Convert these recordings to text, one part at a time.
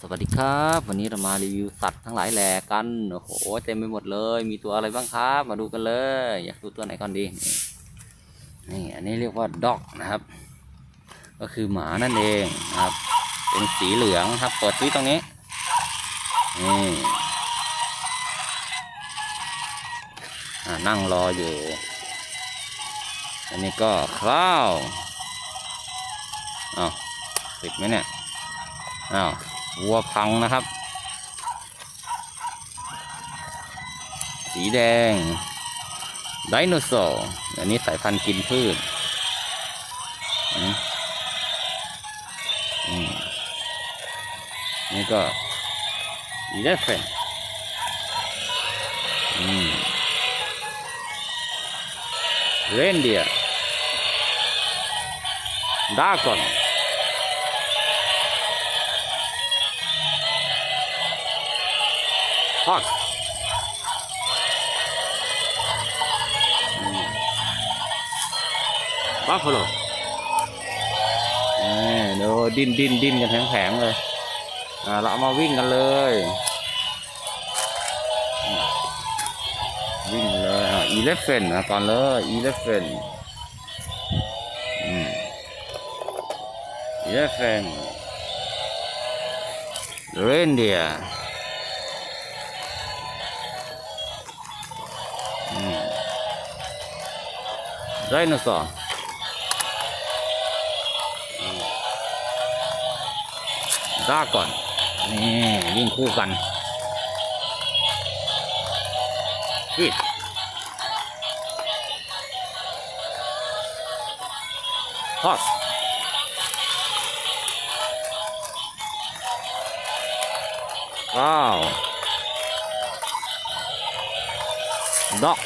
สวัสดีครับ วันนี้เรามารีวิวสัตว์ทั้งหลายแหล่กันโอ้โหเต็มไปหมดเลย มีตัวอะไรบ้างครับ มาดูกันเลย อยากดูตัวไหนก่อนดีนี่อันนี้เรียกว่าด็อกนะครับ ก็คือหมานั่นเองครับ เป็นสีเหลืองครับเปิดซีตรงนี้นี่นั่งรออยู่ อันนี้ก็ข้าวอ้าวติดไหมเนี่ยอ้าว วัวพังนะครับ สีแดง ไดโนเสาร์อันนี้สายพันธุ์กินพืชนี่ก็อีเลฟเฟนเรนเดียร์ดากอน ฮอตบัฟฟาโลดูดิ้นดิ้นดิ้นกันแผงๆเลยอ่าเราเอามาวิ่งกันเลย วิ่งเลยอีเลฟเฟนนะก่อนเลยอีเลฟเฟนอืมอีเลฟเฟนเรนเดีย ไดโนเสาร์ดาก่อน นี่วิ่งคู่กันฮิตฮอสว้าวด็อก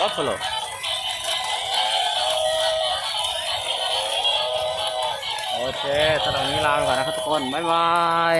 Buffalo โอเคสำหรับวันนี้ลาไปก่อนนะครับทุกคน บ๊ายบาย